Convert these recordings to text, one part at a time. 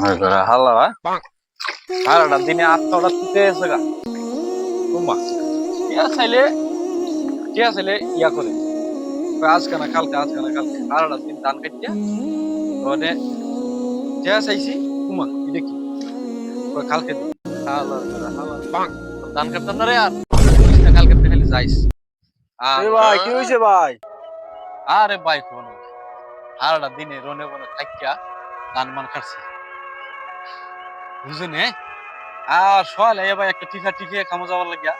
হাল্লা সারাটা দিনে আটটা তুতে এসে গা। তোমা টিয়া চাইলে টিয়া চাইলে ইয়া করে। কই আজকে না কালকে আজকে না কালকে। সারাটা দিন ধান কাটিয়া টিয়া চাইছি তোমা এটা কি? কই কালকে দিন। হাল্লা হাল্লা ধান কাটতাম না রে আর। কালকে খালি যাইস। ভাই কি হয়েছে ভাই? আরে ভাই কোন সারাটা দিনে রনে বনে থাকিয়া ধান মান কাটছে। বুঝুন হ্যাঁ? আর সকালে এবার একটা টিকা টিকে খামো যাওয়ার লাগিয়া।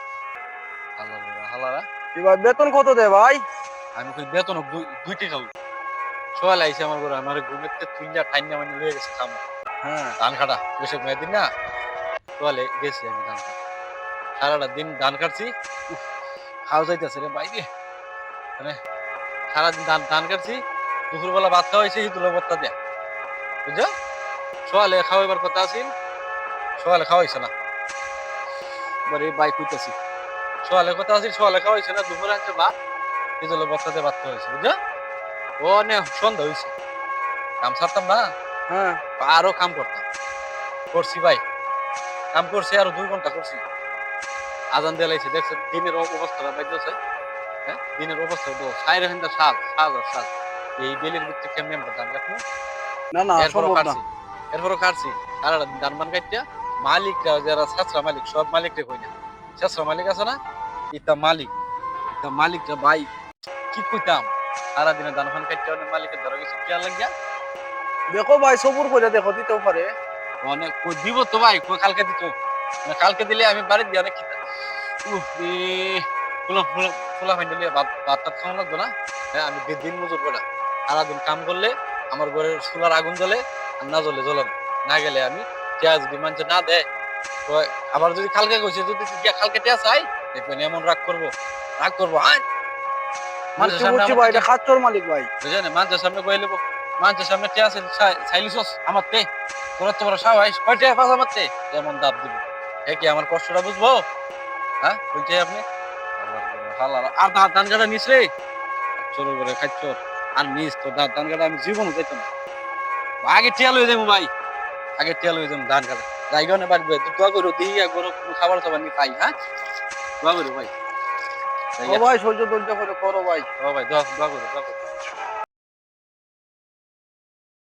হালারা হালারা। এ বেতন কত দে ভাই? আমি কই বেতন দুই টাকা সকালে আইসে আমার ঘরে আমার ঘুমেতে ঠান্ডা মানে লয়ে গেছে হ্যাঁ। ধান কাটা মেয়ে দিন না? সকালে গেছি আমি ধান কাটা সারাটা দিন ধান কাটছি। খাওয়া যাইতেছে রে বাইরে মানে সারাদিন ধান ধান কাটছি। দুপুরবেলা ভাত খাওয়া হয়েছে হিতুলো ভত্তা দেয়া। বুঝছ? সকালে খাওয়াইবার কথা আছিল। সকালে খাওয়াইছে না? এবার এই বাইক হইতেছি সকালে কথা আছিল সকালে খাওয়াইছে না? দুপুরে আনছে ভাত হিতুলো ভত্তা দিয়ে ভাত খাওয়াইছে ও নে সন্ধ্যা হয়েছে কাম ছাড়তাম না? হ্যাঁ। আরও কাম করতাম। করছি ভাই। কাম করছি আরও দুই ঘণ্টা করছি। আজান দিয়ে লাইছে দেখছে দিনের অবস্থাটা বাইতেছে হ্যাঁ? দিনের অবস্থা তো সাইরে হিন্দা সাজ সাজ আর এই বেলের ভিত্তি কেমনে দাম রাখব না না এরপরও কাটছি এরপরও কাটছি আর দান মান কাটিয়া মালিকরা যারা সাসরা মালিক সব মালিকরে কই না। মালিক আছে না? ইতা মালিক। ইতা মালিকরা ভাই কি কইতাম? সারা দিনে দান ফান কাটিয়া অনেক মালিকের ধরা গেছে কি লাগিয়া দেখো ভাই সবুর করে দেখো দিতেও পারে। অনেক কই দিব তো ভাই কালকে দিত? কালকে দিলে আমি বাড়ি দিয়ে অনেক রে ফুলা ফুলা ফুলা ফাইন দিলে ভাত ভাত খাওয়া লাগবে না? হ্যাঁ আমি দিন মজুর করে সারাদিন কাম করলে আমার ঘরের চুলার আগুন জ্বলে আর না জ্বলে জ্বলে। না গেলে আমি যদি মানুষ না দেয় তো আবার যদি কালকে কইছে যদি গিয়া কালকে টিয়া চাই দেখবেন এমন রাগ করব রাগ করব আয়। মানুষের ভাই এটা খাচ্চর মালিক ভাই। বুঝলেন মানুষের সামনে কয়ে নেব মানুষের সামনে টিয়া চাইলিছস আমার তে। তোর কয় টিয়া পাস আমার তে? এমন দাব দিব। এ কি আমার কষ্টটা বুঝব? হ্যাঁ? বলছে আপনি। আর ধান ধান কাটা নিস রে। চোর করে আর নিস তো ধান ধান কাটা আমি জীবনও যাইতাম না। আগে টিয়া লয়ে যাব ভাই। আগে তেল হয়ে যাবে ধান কাটা। জায়গা না বাড়বে দুটা দোয়া করো দিই গরু খাবার খাবার নি পাই হ্যাঁ? দোয়া করো ভাই। ও ভাই সহ্য ধৈর্য করে করো ভাই। ও ভাই দোয়া দোয়া করো দোয়া করো।